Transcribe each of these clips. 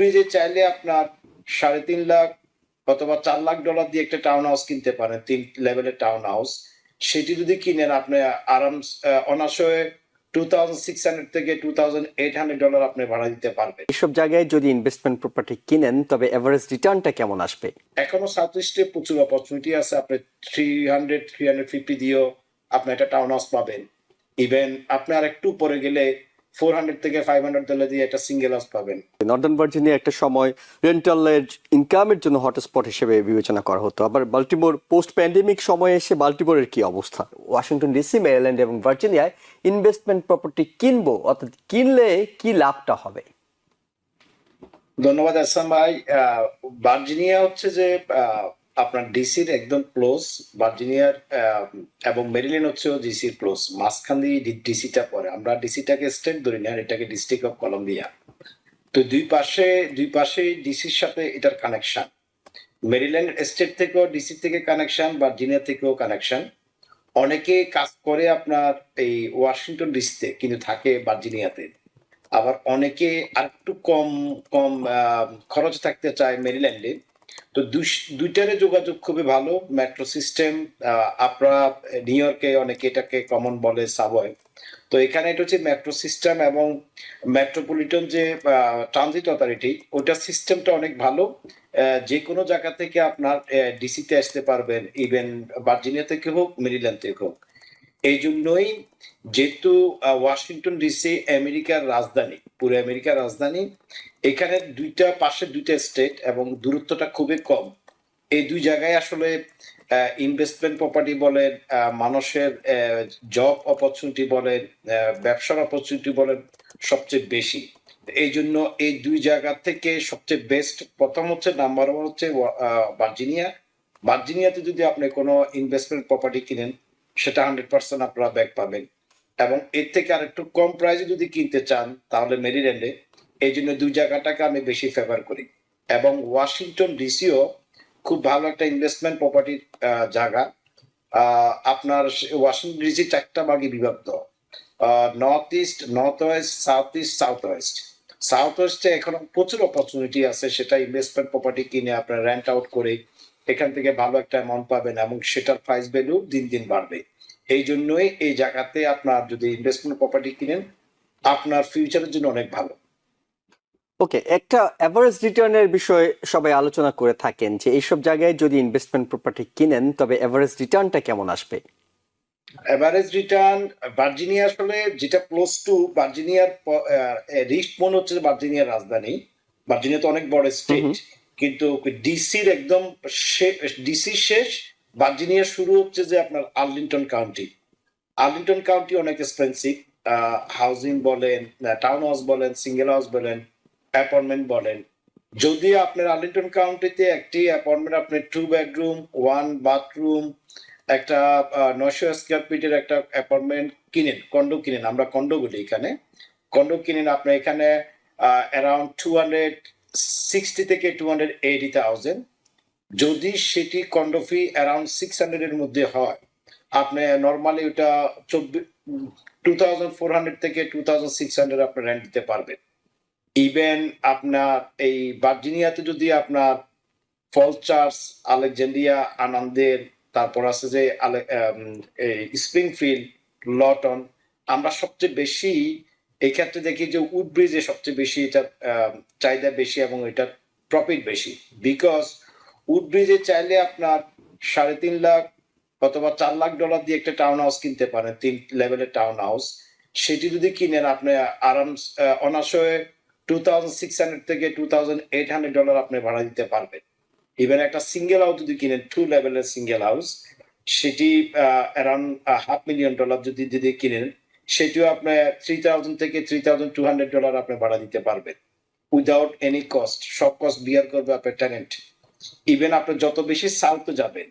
উডব্রিজে চাইলে আপনার সাড়ে তিন লাখ অথবা চার লাখ ডলার দিয়ে একটা টাউন হাউস কিনতে পারেন তিন লেভেলের টাউন হাউস সেটি যদি কিনেন আপনি আরাম অনায়াসে টু থাউজেন্ড সিক্স হান্ড্রেড থেকে two thousand eight hundred dollar আপনি ভাড়া দিতে পারবেন। এসব জায়গায় যদি ইনভেস্টমেন্ট প্রপার্টি কিনেন তবে এভারেজ রিটার্নটা কেমন আসবে? এখনও সাউথ ইস্টে প্রচুর অপরচুনিটি আছে আপনি three hundred three hundred fifty দিয়েও আপনি একটা টাউন হাউস পাবেন। ইভেন আপনি আর একটু পরে গেলে ফোর হান্ড্রেড থেকে ফাইভ হান্ড্রেড ডলার দিয়ে একটা সিঙ্গেল হাউস পাবেন। নর্দার্ন ভার্জিনিয়া একটা সময় রেন্টালের ইনকামের জন্য হটস্পট হিসেবে বিবেচনা করা হতো। আবার বাল্টিমোর পোস্ট প্যান্ডেমিক সময়ে এসে বাল্টিমোরের কি অবস্থা? ওয়াশিংটন ডিসি মেরিল্যান্ড এবং ভার্জিনিয়ায় ইনভেস্টমেন্ট প্রপার্টি কিনবো অর্থাৎ কিনলে কি লাভটা হবে? ধন্যবাদ আসাম ভাই। ভার্জিনিয়া হচ্ছে যে আপনার ডিসির একদম ক্লোজ ভার্জিনিয়ার এবং মেরিল্যান্ড হচ্ছে ডিসির ক্লোজ মাঝখান দিয়ে ডিসিটা পড়ে। আমরা ডিসিটাকে স্টেট ধরি না এটাকে ডিস্ট্রিক্ট অফ কলম্বিয়া তো দুই পাশে দুই পাশে ডিসির সাথে এটার কানেকশন মেরিল্যান্ড স্টেট থেকেও ডিসি থেকে কানেকশন ভার্জিনিয়া থেকেও কানেকশন অনেকে কাজ করে আপনার এই ওয়াশিংটন ডিসিতে কিন্তু থাকে ভার্জিনিয়াতে আবার অনেকে আরেকটু কম কম আহ, খরচ থাকতে চায় মেরিল্যান্ডে তো দুইটারে যোগাযোগ খুবই ভালো মেট্রো সিস্টেম আপনারা নিউ ইয়র্কে অনেকে এটাকে কমন বলে সাবওয়ে তো এখানে এটা হচ্ছে মেট্রো সিস্টেম এবং মেট্রোপলিটন যে ট্রানজিট অথরিটি ওটার সিস্টেমটা অনেক ভালো। যে কোনো জায়গা থেকে আপনার ডিসিতে আসতে পারবেন ইভেন ভার্জিনিয়া থেকে হোক মেরিল্যান্ড থেকে হোক। এই জন্যই যেহেতু ওয়াশিংটন ডিসি আমেরিকার রাজধানী, পুরো আমেরিকার রাজধানী, এখানে দুইটা পাশে দুইটা স্টেট এবং দূরত্বটা খুবই কম। এই দুই জায়গায় আসলে ইনভেস্টমেন্ট প্রপার্টি বলেন মানুষের জব অপরচুনিটি বলেন ব্যবসার অপরচুনিটি বলেন, সবচেয়ে বেশি। এই জন্য এই দুই জায়গা থেকে সবচেয়ে বেস্ট প্রথম হচ্ছে নাম্বার ওয়ান হচ্ছে ভার্জিনিয়া। ভার্জিনিয়াতে যদি আপনি কোনো ইনভেস্টমেন্ট প্রপার্টি কিনেন সেটা হান্ড্রেড পার্সেন্ট আপনারা ব্যাক পাবেন। এবং এর থেকে আর একটু কম প্রাইসে যদি কিনতে চান, তাহলে মেরিল্যান্ডে এই জন্য দুই জায়গাটাকে আমি বেশি ফেভার করি। এবং ওয়াশিংটন ডিসিও খুব ভালো একটা ইনভেস্টমেন্ট প্রপার্টির জায়গা। আপনার ওয়াশিংটন ডিসি চারটা ভাগে বিভক্ত। North east north west south east south west south ওয়েস্টে এখন প্রচুর অপরচুনিটি আছে, সেটা ইনভেস্টমেন্ট প্রপার্টি কিনে আপনার রেন্ট আউট করে এখান থেকে ভালো একটা অ্যামাউন্ট পাবেন এবং সেটার প্রাইস ভ্যালু দিন দিন বাড়বে। এই জন্যই এই জায়গাতে আপনার যদি ইনভেস্টমেন্ট প্রপার্টি কিনেন আপনার ফিউচারের জন্য অনেক ভালো। ওকে একটা অ্যাভারেজ রিটার্নের বিষয়ে সবাই আলোচনা করে থাকেন যে এইসব জায়গায় যদি ইনভেস্টমেন্ট প্রপার্টি কিনেন তবে এভারেজ রিটার্নটা কেমন আসবে? এভারেজ রিটার্ন ভার্জিনিয়া আসলে যেটা ক্লোজ টু ভার্জিনিয়ার রিস্ট মনে হচ্ছে ভার্জিনিয়ার রাজধানী। ভার্জিনিয়া তো অনেক বড় স্টেট। কিন্তু ডিসির একদম ডিসি শেষ ভার্জিনিয়া শুরু হচ্ছে যে আপনার আর্লিংটন কাউন্টি। আর্লিংটন কাউন্টি অনেক এক্সপেন্সিভ হাউজিং বলেন টাউন হাউস বলেন সিঙ্গেল হাউস বলেন অ্যাপার্টমেন্ট বলেন। যদি আপনার আর্লিংটন কাউন্টিতে একটি অ্যাপার্টমেন্ট আপনি টু বেডরুম ওয়ান বাথরুম একটা নয়শো স্কোয়ার ফিটের একটা অ্যাপার্টমেন্ট কিনেন কন্ডো কিনেন, আমরা কন্ডো বলি এখানে। কন্ডো কিনেন আপনি এখানে অ্যারাউন্ড টু হান্ড্রেড সিক্সটি থেকে টু হান্ড্রেড এইটি থাউজেন্ড যদি সেটি condo fee around six hundred এর মধ্যে হয়, আপনি নর্মালি ওটা চব্বিশ টু থাউজেন্ড ফোর হান্ড্রেড থেকে টু থাউজেন্ড সিক্স হান্ড্রেড আপনি রেন্ট দিতে পারবেন। ইভেন আপনার এই ভার্জিনিয়াতে যদি আপনার ফল চার্চ আলেকজান্ডিয়া আনন্দের, তারপর আছে যে স্প্রিংফিল্ড লটন আমরা সবচেয়ে বেশি এই ক্ষেত্রে দেখি যে উডব্রিজে সবচেয়ে বেশি এটা চাহিদা বেশি এবং এটার প্রফিট বেশি। বিকজ উড ব্রিজে চাইলে আপনার সাড়ে তিন লাখ অথবা চার লাখ ডলার দিয়ে একটা টাউন হাউস কিনতে পারেন, তিন লেভেলের টাউন হাউস সেটি যদি কিনেন, আপনি আরাম অনায়াসে টু থাউজেন্ড সিক্স হান্ড্রেড থেকে two thousand eight hundred dollar আপনি ভাড়া দিতে পারবেন। ইভেন একটা সিঙ্গেল হাউস যদি কিনেন টু লেভেলের সিঙ্গেল হাউস সেটি অ্যারাউন্ড হাফ মিলিয়ন ডলার যদি যদি কিনেন, সেটিও আপনি থ্রি থাউজেন্ড থেকে three thousand two hundred dollar আপনি ভাড়া দিতে পারবেন। উইদাউট এনি কস্ট সব কস্ট বিয়ার করবে আপনার টেনেন্ট ইভেন আপনি যত বেশি সাউথে যাবেন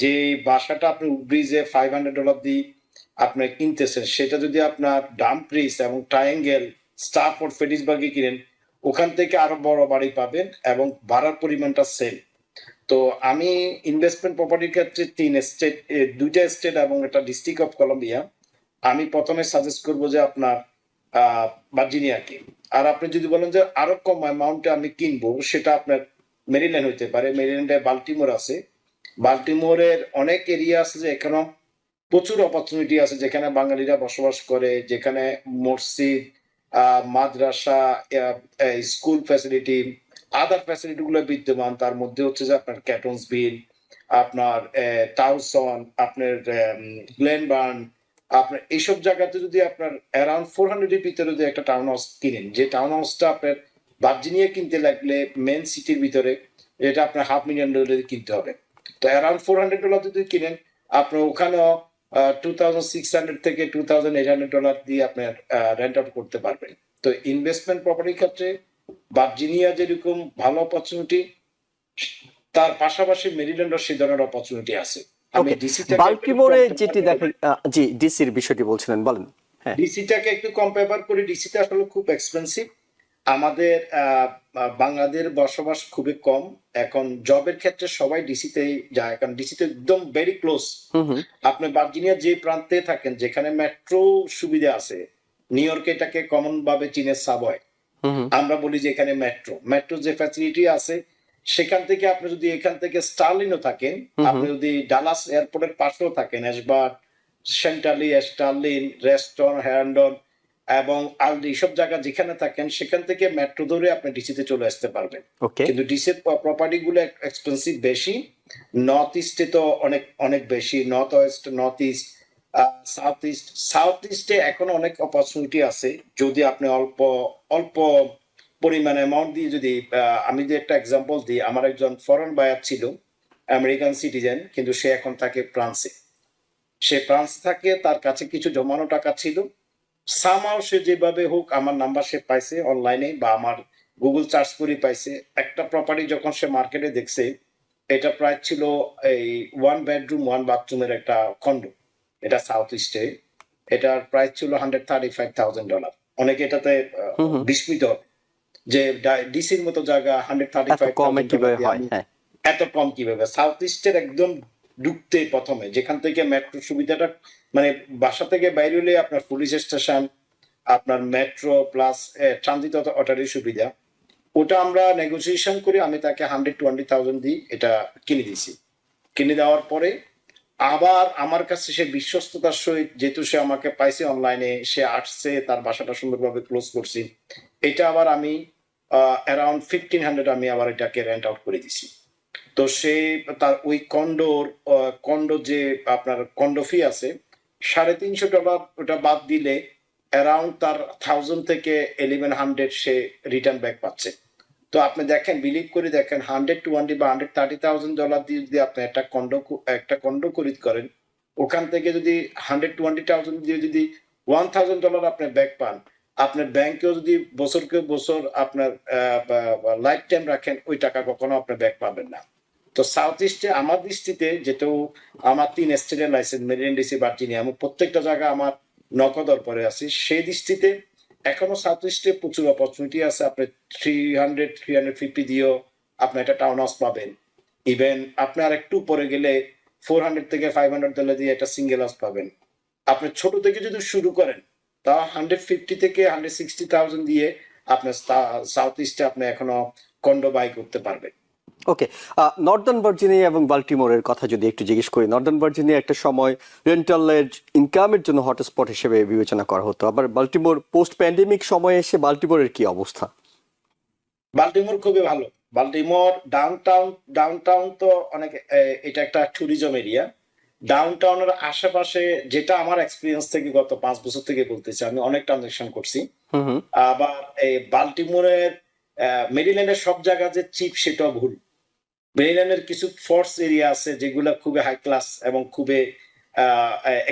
যে বাসাটা আপনি ব্রিজে ফাইভ হান্ড্রেড ডলার দিয়ে আপনি কিনতেছেন, সেটা যদি আপনার ডাম ব্রিজ এবং ট্রায়াঙ্গেল স্টাফোর্ড ফেডিসবার্গে কিনেন, ওখান থেকে আরও বড় বাড়ি পাবেন এবং ভাড়ার পরিমাণটা সেম তো আমি ইনভেস্টমেন্ট প্রপার্টির ক্ষেত্রে তিন স্টেট দুইটা স্টেট এবং একটা ডিস্ট্রিক্ট অফ কলম্বিয়া আমি প্রথমে সাজেস্ট করব যে আপনার ভার্জিনিয়াকে আর আপনি যদি বলেন যে আরও কম অ্যামাউন্টে আমি কিনবো, সেটা আপনার মেরিল্যান্ড হইতে পারে মেরিল্যান্ডে বাল্টিমোর আছে। বাল্টিমোরের অনেক এরিয়া আছে যে এখানেও প্রচুর অপরচুনিটি আছে যেখানে বাঙালিরা বসবাস করে, যেখানে মসজিদ মাদ্রাসা স্কুল ফ্যাসিলিটি আদার ফ্যাসিলিটি গুলো বিদ্যমান। তার মধ্যে হচ্ছে যে আপনার ক্যাটনস বিল আপনার টাউসন আপনার গ্লেনবার্ন আপনার এইসব জায়গাতে যদি আপনার অ্যারাউন্ড ফোর হান্ড্রেডের ভিতরে যদি একটা টাউন হাউস কিনেন, যে টাউন হাউসটা আপনার ভার্জিনিয়া কিনতে লাগলে মেন সিটির ভিতরে এটা আপনার হাফ মিলিয়ন ডলারে কিনতে হবে। তো অ্যারাউন্ড ফোর হান্ড্রেড ডলার যদি কিনেন আপনার ওখানেও টু থাউজেন্ড সিক্স হান্ড্রেড থেকে two thousand eight hundred dollar দিয়ে আপনার রেন্ট আউট করতে পারবেন। তো ইনভেস্টমেন্ট প্রপার্টির ক্ষেত্রে ভার্জিনিয়া যেরকম ভালো অপরচুনিটি তার পাশাপাশি মেরিল্যান্ডের সেই ধরনের অপরচুনিটি আছে। আমি বাল্টিমোরে যেটি দেখেন জি ডিসির বিষয়টি বলছিলেন বলেন হ্যাঁ। ডিসিটাকে একটু কম্পেয়ার করি ডিসিটা আসলে খুব এক্সপেন্সিভ আমাদের বাংলাদেশ বসবাস খুবই কম। এখন জবের ক্ষেত্রে সবাই ডিসিতেই যায় কারণ ডিসিতে একদম ভেরি ক্লোজ আপনি ভার্জিনিয়া যে প্রান্তে থাকেন যেখানে মেট্রো সুবিধা আছে নিউ ইয়র্কে এটাকে কমন ভাবে চীনে সাবয় আমরা বলি যে এখানে মেট্রো মেট্রো যে ফ্যাসিলিটি আছে সেখান থেকে আপনি যদি এখান থেকে স্টার্লিনও থাকেন। আপনি যদি ডালাস এয়ারপোর্টের পাশেও থাকেন এসবার সেন্টালি স্টার্লিন রেস্টন হ্যান্ডন এবং আলডি সব জায়গা যেখানে থাকেন সেখান থেকে মেট্রো ধরে আপনি ডিসিতে চলে আসতে পারবেন। কিন্তু ডিসির প্রপার্টি গুলো এক্সপেন্সিভ বেশি। নর্থ ইস্টে তো অনেক অনেক বেশি। North west north east south east south ইস্টে এখন অনেক অপরচুনিটি আছে। যদি আপনি অল্প অল্প পরিমাণ অ্যামাউন্ট দিয়ে যদি আমি যে একটা এক্সাম্পল দিই আমার একজন ফরেন বায়ার ছিল আমেরিকান সিটিজেন কিন্তু সে এখন থাকে ফ্রান্সে সে ফ্রান্স থাকে তার কাছে কিছু জমানো টাকা ছিল। সামাও সে যেভাবে হোক আমার নাম্বার সে পাইছে অনলাইনে বা আমার গুগল সার্চ করে পাইছে। একটা প্রপার্টি যখন সে মার্কেটে দেখছে এটা প্রায় ছিল এই ওয়ান বেডরুম ওয়ান বাথরুমের একটা খন্ড এটা সাউথ ইস্টে এটার প্রাইস ছিল hundred thirty five thousand dollar অনেকে এটাতে। বিস্মিত যে ডিসির মতো জায়গা হান্ড্রেড থার্টি ফাইভ এত কম কীভাবে? সাউথ ইস্টের একদম ঢুকতে প্রথমে। যেখান থেকে মেট্রো সুবিধাটা মানে বাসা থেকে বাইরে হলে আপনার পুলিশ স্টেশন আপনার মেট্রো প্লাস ট্রানজিট অটারির সুবিধা। ওটা আমরা নেগোসিয়েশন করে আমি তাকে হান্ড্রেড টোয়েন্টি থাউজেন্ড দিই, এটা কিনে দিয়েছি। কিনে দেওয়ার পরে আবার আমার কাছে সে বিশ্বস্ততার সহিত, যেহেতু সে আমাকে পাইছে অনলাইনে সে আসছে, তার বাসাটা সুন্দরভাবে ক্লোজ করছি। এটা আবার আমি অ্যারাউন্ড ফিফটিন হান্ড্রেড আমি আবার এটাকে রেন্ট আউট করে দিছি তো সে তার ওই কন্ডোর কন্ডো যে আপনার কন্ডো ফি আছে, সাড়ে তিনশো ডলার ওটা বাদ দিলে অ্যারাউন্ড তার থাউজেন্ড থেকে ইলেভেন হান্ড্রেড সে রিটার্ন ব্যাক পাচ্ছে। তো আপনি দেখেন বিলিভ করে দেখেন হান্ড্রেড টোয়েন্টি বা হান্ড্রেড থার্টি থাউজেন্ড ডলার দিয়ে যদি আপনি একটা কন্ডো একটা কন্ডো খরিদ করেন, ওখান থেকে যদি হান্ড্রেড টোয়েন্টি থাউজেন্ড দিয়ে যদি ওয়ান থাউজেন্ড ডলার আপনি ব্যাক পান আপনার ব্যাংকেও যদি বছরকে বছর আপনার লাইফ টাইম রাখেন, ওই টাকা কখনো আপনি ব্যাক পাবেন না। তো সাউথ ইস্টে আমার দৃষ্টিতে যেহেতু আমার তিন স্টেটের লাইসেন্স মেরিন ডিসি ভার্জিনিয়া আমি প্রত্যেকটা জায়গা আমার নকদর পরে আছি। সেই দৃষ্টিতে এখনও সাউথ ইস্টে প্রচুর অপরচুনিটি আছে। আপনি three hundred three hundred fifty দিয়েও আপনি একটা টাউন হাউস পাবেন। ইভেন আপনি আর একটু পরে গেলে ফোর হান্ড্রেড থেকে ফাইভ হান্ড্রেড ডলার দিয়ে একটা সিঙ্গেল হাউস পাবেন। আপনি ছোট থেকে যদি শুরু করেন তা হান্ড্রেড ফিফটি থেকে হান্ড্রেড সিক্সটি থাউজেন্ড দিয়ে আপনার সাউথ ইস্টে আপনি এখনও কন্ডো বাই করতে পারবেন। ওকে নর্দার্ন ভার্জিনিয়া এবং বাল্টিমোরের কথা যদি একটু জিজ্ঞেস করি নর্দার্ন ভার্জিনিয়া একটা সময় রেন্টালের ইনকামের জন্য হটস্পট হিসেবে বিবেচনা করা হতো। আবার বাল্টিমোর পোস্ট প্যান্ডেমিক সময়ে এসে বাল্টিমোরের কি অবস্থা? বাল্টিমোর খুবই ভালো। বাল্টিমোর ডাউনটাউন ডাউনটাউন তো অনেক এটা একটা ট্যুরিজম এরিয়া ডাউনটাউনের আশেপাশে যেটা আমার এক্সপিরিয়েন্স থেকে গত পাঁচ বছর থেকে বলতেছি আমি অনেক ট্রানজাকশন করছি। আবার এই বাল্টিমোরের মেরিল্যান্ডের সব জায়গা যে চিপ সেটাও ভুল। মেরিল্যান্ডের কিছু ফোর্স এরিয়া আছে যেগুলো খুবই হাই ক্লাস এবং খুবই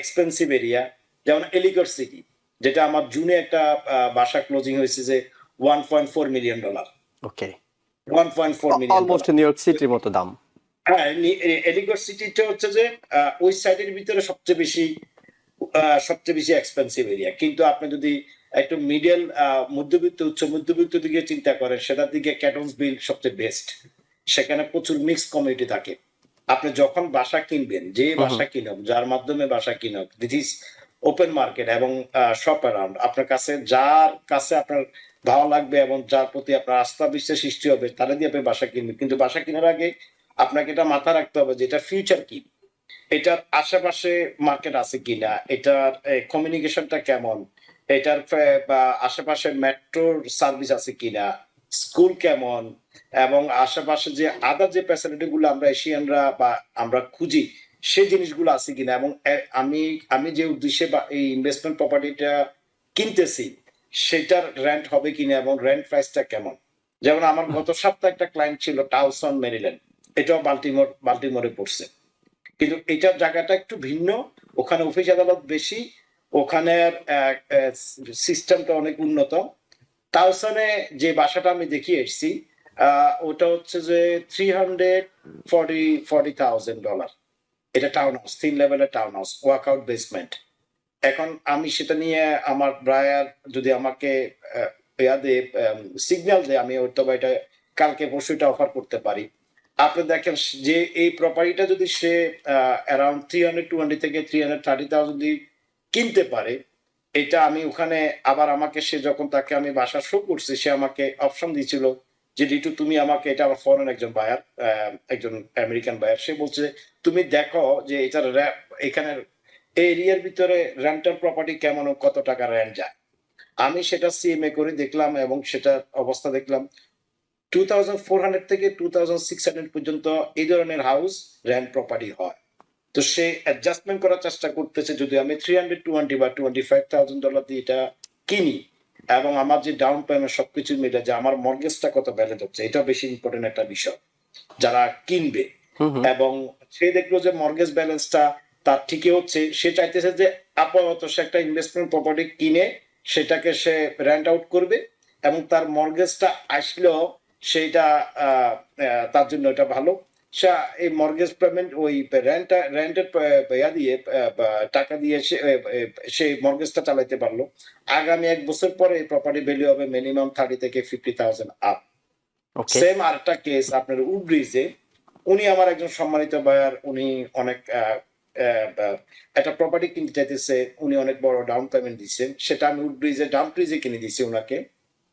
এক্সপেন্সিভ এরিয়া যেমন এলিগর সিটি যেটা আমার জুনে একটা বাসা ক্লোজিং হয়েছে যে one point four million dollar okay one point four million almost New York সিটির মতো দাম। হ্যাঁ এলিগর সিটিটা হচ্ছে যে ওই সাইডের ভিতরে সবচেয়ে বেশি সবচেয়ে বেশি এক্সপেন্সিভ এরিয়া কিন্তু আপনি যদি একটু মিডিয়াল মধ্যবিত্ত উচ্চ মধ্যবিত্ত দিকে চিন্তা করেন সেটার দিকে ক্যাটনস বিল সবচেয়ে বেস্ট সেখানে প্রচুর মিক্স কমিউনিটি থাকে। আপনি যখন বাসা কিনবেন যে বাসা কিনক যার মাধ্যমে বাসা কিনক দিস ইজ ওপেন মার্কেট এবং শপ অ্যারাউন্ড আপনার কাছে যার কাছে আপনার ভালো লাগবে এবং যার প্রতি আপনার আস্থা বিশ্বাস সৃষ্টি হবে তারা দিয়ে আপনি বাসা কিনবেন। কিন্তু বাসা কেনার আগে আপনাকে এটা মাথা রাখতে হবে যে এটা ফিউচার কি? এটার আশেপাশে মার্কেট আছে কিনা? এটার কমিউনিকেশনটা কেমন? এটার আশেপাশে মেট্রোর সার্ভিস আছে কিনা? স্কুল কেমন? এবং আশেপাশে যে আদার যে ফ্যাসিলিটি গুলো আমরা এশিয়ানরা বা আমরা খুঁজি, সেই জিনিসগুলো আছে কিনা? এবং আমি আমি যে উদ্দেশ্যে বা এই ইনভেস্টমেন্ট প্রপার্টিটা কিনতেছি, সেটার রেন্ট হবে কিনা এবং রেন্ট প্রাইসটা কেমন? যেমন আমার গত সপ্তাহে একটা ক্লায়েন্ট ছিল টাউসন মেরিল্যান্ড এটাও বাল্টিমোর, বাল্টিমোরে পড়ছে। কিন্তু এটার জায়গাটা একটু ভিন্ন। ওখানে অফিস আদালত বেশি। ওখানের সিস্টেমটা অনেক উন্নত। টাউসনে যে বাসাটা আমি দেখিয়ে এসেছি ওটা হচ্ছে যে three hundred forty forty thousand dollar এটা টাউন হাউস তিন লেভেলের টাউন হাউস ওয়ার্কআউট বেসমেন্ট এখন আমি সেটা নিয়ে আমার ব্রায়ার যদি আমাকে দিয়ে সিগন্যাল দেয়, আমি হয়তো বা এটা কালকে পরশু এটা অফার করতে পারি। আপনি দেখেন যে এই প্রপার্টিটা যদি সে অ্যারাউন্ড থ্রি হান্ড্রেড টোয়েন্টি থেকে থ্রি হান্ড্রেড থার্টি থাউজেন্ড কিনতে পারে, এটা আমি ওখানে আবার আমাকে সে যখন তাকে আমি বাসা শো করছি, সে আমাকে অপশন দিয়েছিল যে রিটু তুমি আমাকে, এটা আমার ফরেন একজন বায়ার একজন আমেরিকান বায়ার সে বলছে, তুমি দেখো যে এটার এখানের এই এরিয়ার ভিতরে রেন্টাল প্রপার্টি কেমন, কত টাকা রেন্ট যায়? আমি সেটা সিএমএ করে দেখলাম এবং সেটা অবস্থা দেখলাম। টু থেকে টু পর্যন্ত এই ধরনের হাউস রেন্ট প্রপার্টি হয় তো সে অ্যাডজাস্টমেন্ট করার চেষ্টা করতেছে যদি আমি থ্রি হান্ড্রেড টোয়েন্টি বা টোয়েন্টি ফাইভ থাউজেন্ড ডলার দিয়ে এটা কিনি এবং আমার যে ডাউন পেমেন্ট সবকিছু মিলে যে আমার মর্গেজটা কত ব্যালেন্স হচ্ছে এটা বেশি ইম্পর্টেন্ট একটা বিষয় যারা কিনবে। এবং সে দেখল যে মর্গেজ ব্যালেন্সটা তার ঠিকই হচ্ছে সে চাইতেছে যে আপাতত সে একটা ইনভেস্টমেন্ট প্রপার্টি কিনে সেটাকে সে রেন্ট আউট করবে এবং তার মর্গেজটা আসলেও আহ, তার জন্য এটা ভালো। সে এই মর্গেজ পেমেন্ট ওই রেন্ট রেন্টের ইয়া দিয়ে টাকা দিয়ে সে সেই মর্গেজটা চালাইতে পারল। আগামী এক বছর পরে এই প্রপার্টি ভ্যালু হবে মিনিমাম থার্টি থেকে ফিফটি থাউজেন্ড আপ সেম আরেকটা কেস আপনার উডব্রিজে উনি আমার একজন সম্মানিত বায়ার উনি অনেক একটা প্রপার্টি কিনতে চাইতেছে উনি অনেক বড় ডাউন পেমেন্ট দিচ্ছেন। সেটা আমি উডব্রিজে ডাউন ব্রিজে কিনে দিচ্ছি ওনাকে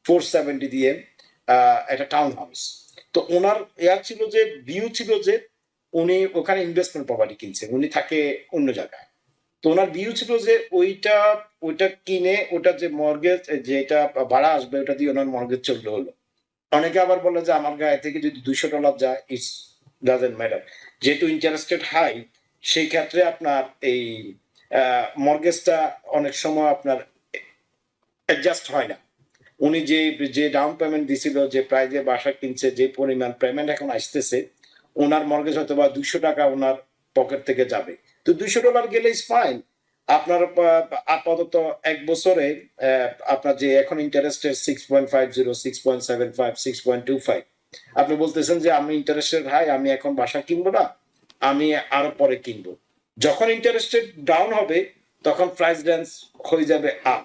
ফোর সেভেন্টি দিয়ে। একটা টাউন হাউস তো ওনার এয়া ছিল যে ভিউ ছিল যে, উনি ওখানে ইনভেস্টমেন্ট প্রপার্টি কিনছেন, উনি থাকে অন্য জায়গায়। তো ওনার ভিউ ছিল যে, ওইটা ওইটা কিনে, ওটা যে মর্গেজ যেটা ভাড়া আসবে, ওটা দিয়ে ওনার মর্গেজ চললে হলো। অনেকে আবার বলে যে, আমার গায়ে থেকে যদি দুইশো ডলার যায় ইটস ডাজেন্ট ম্যাটার যেহেতু ইন্টারেস্টেড হাই সেই ক্ষেত্রে আপনার এই মর্গেজটা অনেক সময় আপনার অ্যাডজাস্ট হয় না। উনি যে যে ডাউন পেমেন্ট দিছিল, যে প্রাইজে বাসা কিনছে, যে পরিমাণ পেমেন্ট এখন আসতেছে, ওনার মর্গেজ হয়তো বা দুইশো টাকা ওনার পকেট থেকে যাবে। তো দুইশো ডলার গেলে ইজ ফাইন আপনার আপাতত এক বছরে আপনার যে এখন ইন্টারেস্টের six point five zero six point seven five six point two five আপনি বলতেছেন যে আমি ইন্টারেস্টের হাই আমি এখন বাসা কিনবো না, আমি আরও পরে কিনবো। যখন ইন্টারেস্টেড ডাউন হবে, তখন প্রাইস রেঞ্জ হয়ে যাবে আপ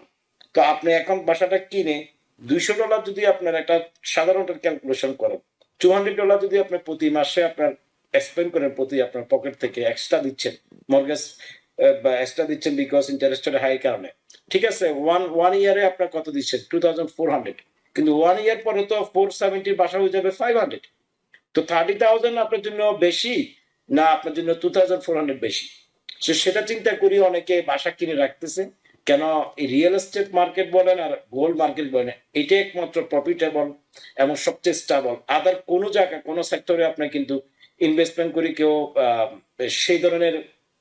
তো আপনি এখন বাসাটা কিনে দুইশো ডলার যদি আপনার একটা সাধারণ ক্যালকুলেশন করেন টু হান্ড্রেড ডলার যদি আপনি প্রতি মাসে আপনার এক্সপেন্ড করেন, প্রতি আপনার পকেট থেকে এক্সট্রা দিচ্ছেন মর্গেজ বা এক্সট্রা দিচ্ছেন বিকজ ইন্টারেস্টেড হাই কারণে। ঠিক আছে? ওয়ান ওয়ান ইয়ারে আপনার কত দিচ্ছেন? টু থাউজেন্ড ফোর হান্ড্রেড কিন্তু ওয়ান ইয়ার পরে তো ফোর সেভেন্টির বাসা হয়ে যাবে ফাইভ হান্ড্রেড তো থার্টি থাউজেন্ড আপনার জন্য বেশি না আপনার জন্য টু থাউজেন্ড ফোর হান্ড্রেড বেশি? সেটা চিন্তা করি অনেকে বাসা কিনে রাখতেছে। কেন রিয়েল এস্টেট মার্কেট বলেন আর গোল্ড মার্কেট বলেন, এটা একমাত্র প্রফিটেবল এবং সবচেয়ে স্টেবল আদার কোনো জায়গা, কোনো সেক্টরে আপনি কিন্তু ইনভেস্টমেন্ট করে কেউ সেই ধরনের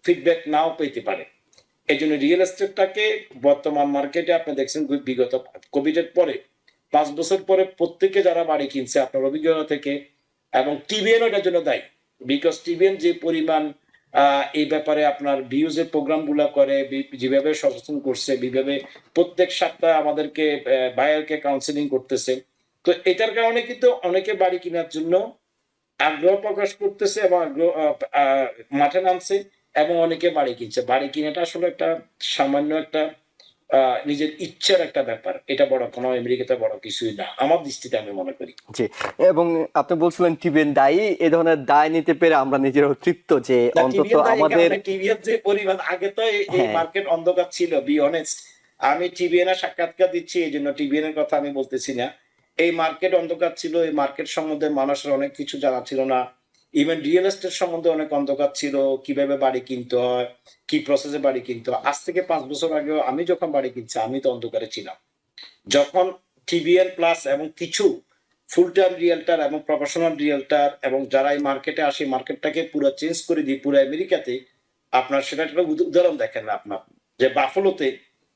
ফিডব্যাক নাও পেতে পারে। এই জন্য রিয়েল এস্টেটটাকে বর্তমান মার্কেটে আপনি দেখছেন বিগত কোভিড এর পরে, পাঁচ বছর পরে প্রত্যেকে যারা বাড়ি কিনছে, আপনার অভিজ্ঞতা থেকে, এবং টিভিএন এটার জন্য দায়ী। বিকজ টিভিএন যে পরিমাণ এই ব্যাপারে আপনার ভিউজ প্রোগ্রামগুলা করে যেভাবে সচেতন করছে বিভাবে প্রত্যেক সপ্তাহে আমাদেরকে বায়ারকে কাউন্সিলিং করতেছে। তো এটার কারণে কিন্তু অনেকে বাড়ি কেনার জন্য আগ্রহ প্রকাশ করতেছে এবং আগ্রহ মাঠে নামছে এবং অনেকে বাড়ি কিনছে। বাড়ি কিনাটা আসলে একটা সামান্য একটা নিজের ইচ্ছার একটা ব্যাপার। এটা বড় কোনো আমেরিকাতে বড় কিছুই না। আমার দৃষ্টিতে আমি মনে করি। জি এবং আপনি বলছিলেন টিবিএন দায়ী এ ধরনের দায় নিতে পেরে আমরা নিজেরাও তৃপ্ত যে অন্তত আমাদের কারণে যে পরিমাণ আগে তো এই- এই হ্যাঁ। মার্কেট অন্ধকার ছিল বি অনেস্ট আমি টিভিএন এর সাক্ষাৎকার দিচ্ছি এই জন্য টিভিএন এর কথা আমি বলতেছি না। এই মার্কেট অন্ধকার ছিল এই মার্কেট সম্বন্ধে মানুষের অনেক কিছু জানা ছিল না। ইভেন রিয়েল এস্টেট সম্বন্ধে অনেক অন্ধকার ছিল কীভাবে বাড়ি কিনতে হয় কি প্রসেসে বাড়ি কিনতে হয়। আজ থেকে পাঁচ বছর আগেও আমি যখন বাড়ি কিনছি আমি তো অন্ধকারে ছিলাম। যখন টিভিএন প্লাস এবং কিছু ফুল টাইম রিয়েলটার এবং প্রফেশনাল রিয়েলটার এবং যারা এই মার্কেটে আসে মার্কেটটাকে পুরো চেঞ্জ করে দিই পুরো আমেরিকাতে আপনার সেটা একটা উদাহরণ দেখেন না আপনার যে বাফলোতে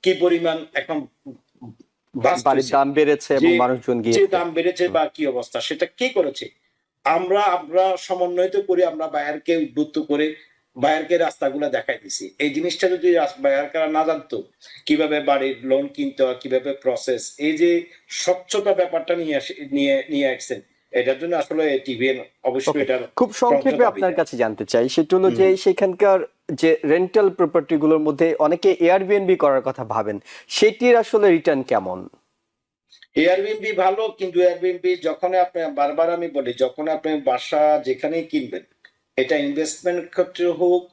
কি পরিমাণ এখন বাড়ির দাম বেড়েছে এবং মানুষজন যে গিয়ে দাম বেড়েছে বা কি অবস্থা সেটা কে করেছে? আমরা আমরা সমন্বয়িত করে আমরা বায়ারকে উদ্বুদ্ধ করে বায়ারকে রাস্তাগুলো দেখাই দিছি। এই জিনিসটা যদি বায়ারকারা না জানতো কীভাবে বাড়ির লোন কিনতে হয় কীভাবে প্রসেস এই যে স্বচ্ছতা ব্যাপারটা নিয়ে নিয়ে নিয়ে আসছেন এটার জন্য আসলে টিভিএন অবশ্যই. এটার খুব সংক্ষেপে আপনার কাছে জানতে চাই সেটা হলো যে সেখানকার যে রেন্টাল প্রপার্টি গুলোর মধ্যে অনেকে এয়ারবিএনবি করার কথা ভাবেন সেটির আসলে রিটার্ন কেমন? এয়ারবিএনবি ভালো কিন্তু এয়ারবিএনবি যখন আপনি বারবার আমি বলি যখন আপনি বাসা যেখানেই কিনবেন এটা ইনভেস্টমেন্ট ক্ষেত্রে হোক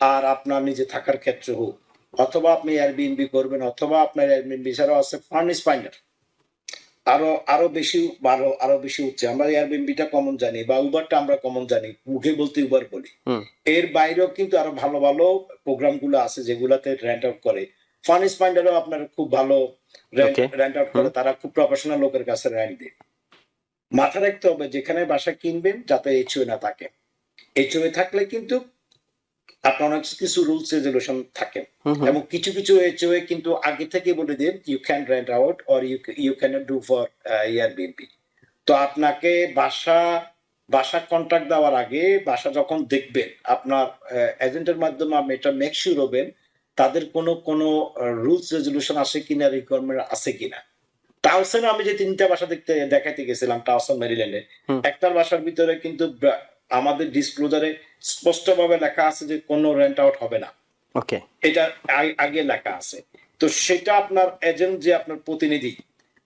আর আপনার নিজে থাকার ক্ষেত্রে হোক অথবা আপনি এয়ারবিএনবি করবেন অথবা আপনার এয়ারবিএনবি ছাড়াও আছে ফার্নিশ ফাইন্ডার আরও আরও বেশি আরও আরও বেশি উঠছে। আমরা এয়ারবিএনবিটা কমন জানি বা উবারটা আমরা কমন জানি মুখে বলতে উবার বলি। এর বাইরেও কিন্তু আরও ভালো ভালো প্রোগ্রামগুলো আছে যেগুলাতে রেন্ট আউট করে। ফার্নিশ ফাইন্ডারও আপনার খুব ভালো. রেন্ট আউট করে তারা খুব প্রফেশনাল লোকের কাছে রেন্ট দেয়। মাথা রাখতে হবে যেখানে বাসা কিনবেন যাতে এইচওয়ে না থাকে। এইচওয়ে থাকলে কিন্তু আপনার অনেক কিছু রুলস রেজলিউশন থাকে। এবং কিছু কিছু এইচওয়ে কিন্তু আগে থেকে বলে দেন you can rent out or you you can do for Airbnb তো আপনাকে বাসা বাসা কন্ট্রাক্ট দেওয়ার আগে বাসা যখন দেখবেন আপনার এজেন্টের মাধ্যমে আপনি এটা মেক শিওর হবেন তাদের কোনো কোনো রুলস রেজলিউশন আছে কিনা রিকোয়ারমেন্ট আছে কিনা। টাউসেন আমি যে তিনটা বাসা দেখতে দেখাতে গেছিলাম টাউসন মেরিল্যান্ডে। একটার বাসার ভিতরে কিন্তু আমাদের ডিসক্লোজারে স্পষ্টভাবে লেখা আছে যে কোনো রেন্ট আউট হবে না। ওকে এটা আগে লেখা আছে। তো সেটা আপনার এজেন্ট যে আপনার প্রতিনিধি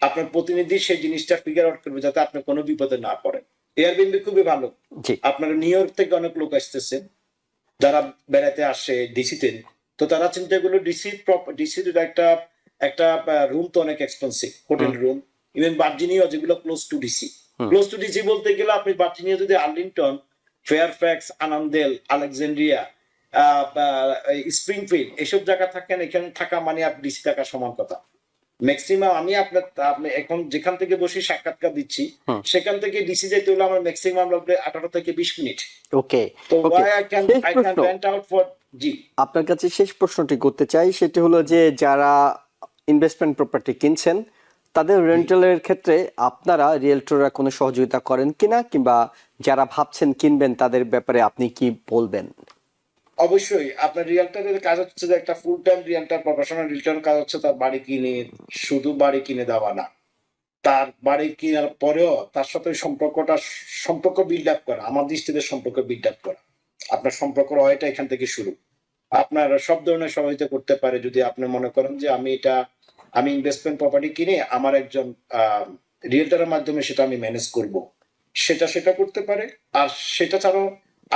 আপনার প্রতিনিধি সেই জিনিসটা ফিগার আউট করবে যাতে আপনি কোনো বিপদে না পড়েন। এয়ারবিএনবি খুবই ভালো। আপনার নিউ ইয়র্ক থেকে অনেক লোক আসতেছেন যারা বেড়াতে আসে ডিসিতে তো তারা চিন্তা করল ডিসি ডিসির একটা একটা রুম তো অনেক expensive hotel room even Virginia যেগুলো close to DC close to DC বলতে গেলে আপনি বার্জিনিয়া যদি Arlington Fairfax Annandale Alexandria Springfield এসব জায়গা থাকেন এখানে থাকা মানে আপনি ডিসি থাকা সমান কথা। ম্যাক্সিমাম আমি আপনার আপনি এখন যেখান থেকে বসে সাক্ষাৎকার দিচ্ছি সেখান থেকে ডিসি যেতে হলে আমার ম্যাক্সিমাম লাগবে আঠারো থেকে বিশ মিনিট। ওকে তো শেষ I can প্রশ্ন। rent out for জি। আপনার কাছে শেষ প্রশ্নটি করতে চাই সেটি হলো যে যারা ইনভেস্টমেন্ট প্রপার্টি কিনছেন তাদের রেন্টালের ক্ষেত্রে আপনারা রিয়েলটররা কোনো সহযোগিতা করেন কিনা কিংবা যারা ভাবছেন কিনবেন তাদের ব্যাপারে আপনি কি বলবেন? অবশ্যই, আপনার রিয়েলটারের কাজ হচ্ছে যে একটা ফুল টাইম রিয়েলটার প্রফেশনাল রিয়েলটার কাজ হচ্ছে তার বাড়ি কিনে, শুধু বাড়ি কিনে দেওয়া না। তার বাড়ি কেনার পরেও তার সাথে সম্পর্কটা, সম্পর্ক বিল্ড আপ করা, আমার দৃষ্টিতে সম্পর্ক বিল্ড আপ করা। আপনার সম্পর্ক হয়টা এখান থেকে শুরু। আপনার সব ধরনের সহযোগিতা করতে পারে যদি আপনি মনে করেন যে আমি এটা, আমি ইনভেস্টমেন্ট প্রপার্টি কিনে আমার একজন রিয়েলটারের মাধ্যমে সেটা আমি ম্যানেজ করব। সেটা সেটা করতে পারে, আর সেটা ছাড়াও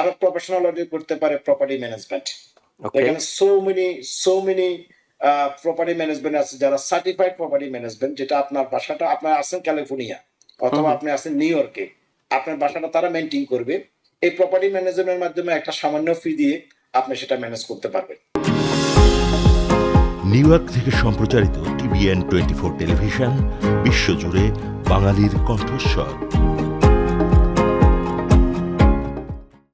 আরও প্রফেশনাল করতে পারে প্রপার্টি ম্যানেজমেন্ট ওকে এখানে so many so many property management আছে যারা সার্টিফাইড প্রপার্টি ম্যানেজমেন্ট যেটা আপনার বাসাটা আপনার আছেন ক্যালিফোর্নিয়া অথবা আপনি আছেন নিউ ইয়র্কে আপনার বাসাটা তারা মেনটেন করবে। এই প্রপার্টি ম্যানেজমেন্টের মাধ্যমে একটা সামান্য ফি দিয়ে আপনি সেটা ম্যানেজ করতে পারবেন। নিউ ইয়র্ক থেকে সম্প্রচারিত টিভিএন টোয়েন্টি ফোর টেলিভিশন বিশ্বজুড়ে বাঙালির কণ্ঠস্বর।